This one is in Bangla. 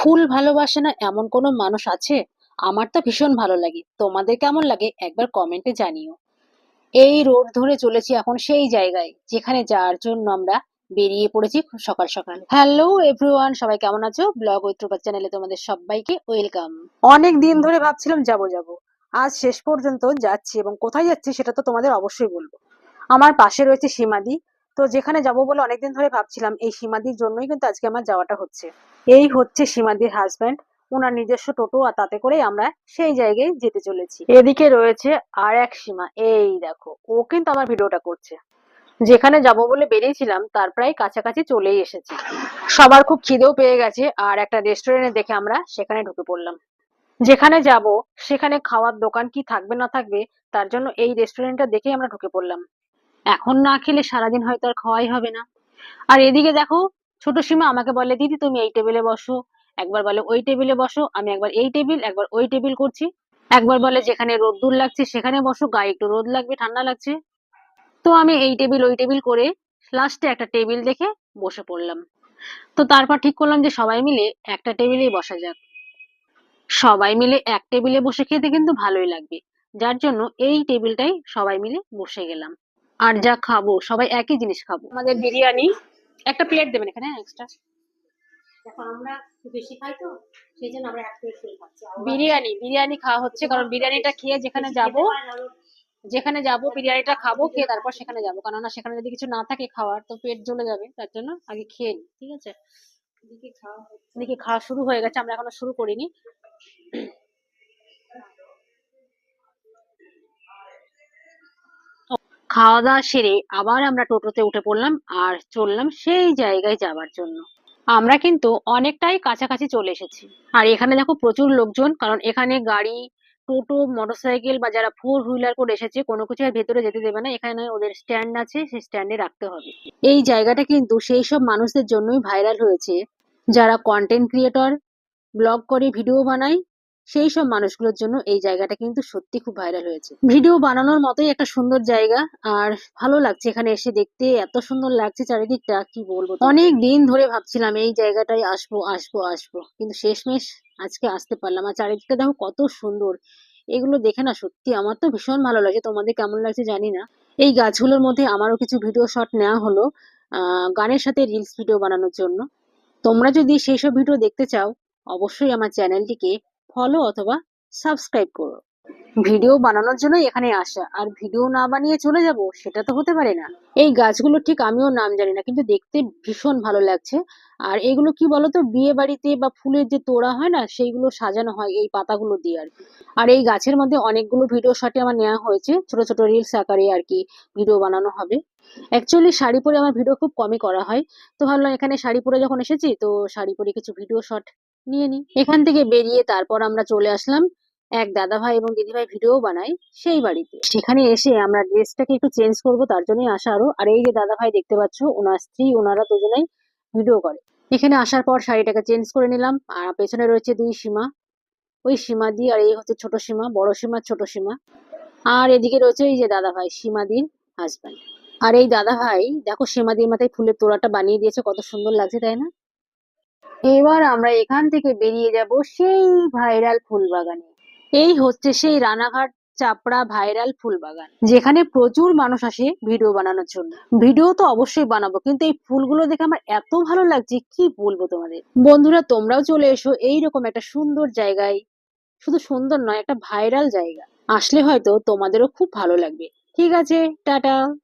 ফুল ভালোবাসে না এমন কোনো মানুষ আছে? আমার তো ভীষণ ভালো লাগে। তোমাদের কেমন লাগে? একবার কমেন্টে জানিও। এই রোড ধরে চলেছি এখন সেই জায়গায়, যেখানে যাওয়ার জন্য আমরা বেরিয়ে পড়েছি সকাল সকাল। হ্যালো এভরিওয়ান সবাই কেমন আছো? ব্লগ ঐত্রপাত চ্যানেলে তোমাদের সবাইকে ওয়েলকাম অনেক দিন ধরে ভাবছিলাম যাব যাব। আজ শেষ পর্যন্ত যাচ্ছি এবং কোথায় যাচ্ছি সেটা তো তোমাদের অবশ্যই বলব। আমার পাশে রয়েছে সীমাদি। তো যেখানে যাব বলে অনেকদিন ধরে ভাবছিলাম, এই সীমাদির জন্যই কিন্তু আজকে আমার যাওয়াটা হচ্ছে। এই হচ্ছে সীমাদির হাজব্যান্ড ওনার নিজস্ব টোটো আর তাতে করে আমরা সেই জায়গায় যেতে চলেছি। এদিকে রয়েছে আর এক সীমা, এই দেখো, ও কিন্তু আমার ভিডিওটা করছে। যেখানে যাব বলে বেরিয়েছিলাম, তার প্রায় কাছাকাছি চলেই এসেছি। সবার খুব খিদেও পেয়ে গেছে আর একটা রেস্টুরেন্টে দেখে আমরা সেখানে ঢুকে পড়লাম। যেখানে যাব, সেখানে খাওয়ার দোকান কি থাকবে না থাকবে, তার জন্য এই রেস্টুরেন্টটা দেখেই আমরা ঢুকে পড়লাম। এখন না খেলে সারাদিন হয়তো আর খাওয়াই হবে না। আর এদিকে দেখো, ছোট সীমা আমাকে বলে, দিদি, তুমি এই টেবিলে বসো। একবার বলে, ওই টেবিলে বসো। আমি একবার, এই টেবিল একবার, ওই টেবিল করছি। একবার বলে, যেখানে রোদ্দুর লাগছে, সেখানে বসো। গায়ে একটু রোদ লাগবে, ঠান্ডা লাগছে। তো আমি এই টেবিল ওই টেবিল করে লাস্টে একটা টেবিল দেখে বসে পড়লাম। তো তারপর ঠিক করলাম যে, সবাই মিলে একটা টেবিলেই বসা যাক। সবাই মিলে এক টেবিলে বসে খেতে কিন্তু ভালোই লাগবে। যার জন্য এই টেবিলটাই সবাই মিলে বসে গেলাম। আর যা খাব সবাই একই জিনিস খাব। আমাদের বিরিয়ানি একটা প্লেট দেবেন এখানে এক্সট্রা দেখো আমরা বেশি খাই তো সেই জন্য আমরা এক প্লেট করে খাচ্ছি। বিরিয়ানি বিরিয়ানি খাওয়া হচ্ছে কারণ বিরিয়ানিটা খেয়ে যেখানে যাব যেখানে যাব বিরিয়ানিটা খাব খেয়ে তারপর সেখানে যাব। কেননা সেখানে যদি কিছু না থাকে খাওয়ার তো পেট জ্বলে যাবে তার জন্য আগে খেয়ে নিই ঠিক আছে? এদিকে খাওয়া শুরু হয়ে গেছে আমরা এখনও শুরু করিনি। খাওয়া দাওয়া সেরে আবার আমরা টোটোতে উঠে পড়লাম আর চললাম সেই জায়গায় যাবার জন্য। আমরা কিন্তু অনেকটাই কাছাকাছি চলে এসেছি। আর এখানে দেখো প্রচুর লোকজন, কারণ এখানে গাড়ি, টোটো, মোটরসাইকেল বা যারা ফোর হুইলার করে এসেছে, কোনো কিছু আর ভেতরে যেতে দেবে না। এখানে ওদের স্ট্যান্ড আছে, সেই স্ট্যান্ডে রাখতে হবে। এই জায়গাটা কিন্তু সেই সব মানুষদের জন্যই ভাইরাল হয়েছে। যারা কন্টেন্ট ক্রিয়েটর ব্লগ করে ভিডিও বানায় সেই সব মানুষগুলোর জন্য এই জায়গাটা কিন্তু সত্যি খুব ভাইরাল হয়েছে। ভিডিও বানানোর মতোই একটা সুন্দর জায়গা, আর ভালো লাগছে এখানে এসে দেখতে, এত সুন্দর লাগছে চারিদিকটা, কি বলব অনেক দিন ধরে ভাবছিলাম এই জায়গাটায় আসব আসব আসব, কিন্তু শেষমেশ আজকে আসতে পারলাম। আর চারিদিকটা দেখো কত সুন্দর, এগুলো দেখে না সত্যি আমার তো ভীষণ ভালো লাগছে, তোমাদের কেমন লাগছে জানি না। এই গাছগুলোর মধ্যে আমারও কিছু ভিডিও শট নেওয়া হলো গানের সাথে রিলস ভিডিও বানানোর জন্য। তোমরা যদি সেই সব ভিডিও দেখতে চাও, অবশ্যই আমার চ্যানেলটিকে ফলো অথবা সাবস্ক্রাইব করো। ভিডিও বানানোর জন্য এখানে আসা। আর ভিডিও না বানিয়ে চলে যাব, সেটা তো হতে পারে না। এই গাছগুলো ঠিক আমিও নাম জানি না, কিন্তু দেখতে ভীষণ ভালো লাগছে। আর এগুলো কি বলতো, বিয়ে বাড়িতে বা ফুলের যে তোড়া হয় না, সেইগুলো সাজানো হয় এই পাতাগুলো দিয়ে আর কি। আর এই গাছের মধ্যে অনেকগুলো ভিডিও শটে আমার নেওয়া হয়েছে, ছোট ছোট রিলস আকারে আর কি ভিডিও বানানো হবে। অ্যাকচুয়ালি শাড়ি পরে আমার ভিডিও খুব কমই করা হয়। তো ভাবলাম এখানে শাড়ি পরে যখন এসেছি, তো শাড়ি পরে কিছু ভিডিও শট নিয়ে নিই। এখান থেকে বেরিয়ে তারপর আমরা চলে আসলাম এক দাদা ভাই এবং দিদি ভাই ভিডিও বানাই সেই বাড়িতে। সেখানে এসে আমরা ড্রেসটাকে একটু চেঞ্জ করব, তার জন্যই আসা আরও। আর এই যে দাদা ভাই দেখতে পাচ্ছ, ওনার স্ত্রী, ওনারা দুজনেই ভিডিও করে। এখানে আসার পর শাড়িটাকে চেঞ্জ করে নিলাম। আর পেছনে রয়েছে দুই সীমা। ওই সীমা দি আর এই হচ্ছে ছোট সীমা, বড় সীমা, ছোট সীমা। আর এদিকে রয়েছে এই যে দাদা ভাই সীমাদির হাজব্যান্ড আর এই দাদা ভাই দেখো সীমাদির মাথায় ফুলের তোড়াটা বানিয়ে দিয়েছে, কত সুন্দর লাগছে, তাই না? এবার আমরা এখান থেকে বেরিয়ে যাব সেই ভাইরাল ফুল বাগানে এই হচ্ছে সেই রানাঘাট চাপড়া ভাইরাল ফুল বাগান যেখানে প্রচুর মানুষ আসে ভিডিও বানানোর জন্য। ভিডিও তো অবশ্যই বানাবো, কিন্তু এই ফুলগুলো দেখে আমার এত ভালো লাগছে, কি বলব তোমাদের? বন্ধুরা, তোমরাও চলে এসো এইরকম একটা সুন্দর জায়গায়। শুধু সুন্দর নয়, একটা ভাইরাল জায়গা। আসলে হয়তো তোমাদেরও খুব ভালো লাগবে। ঠিক আছে, টাটা।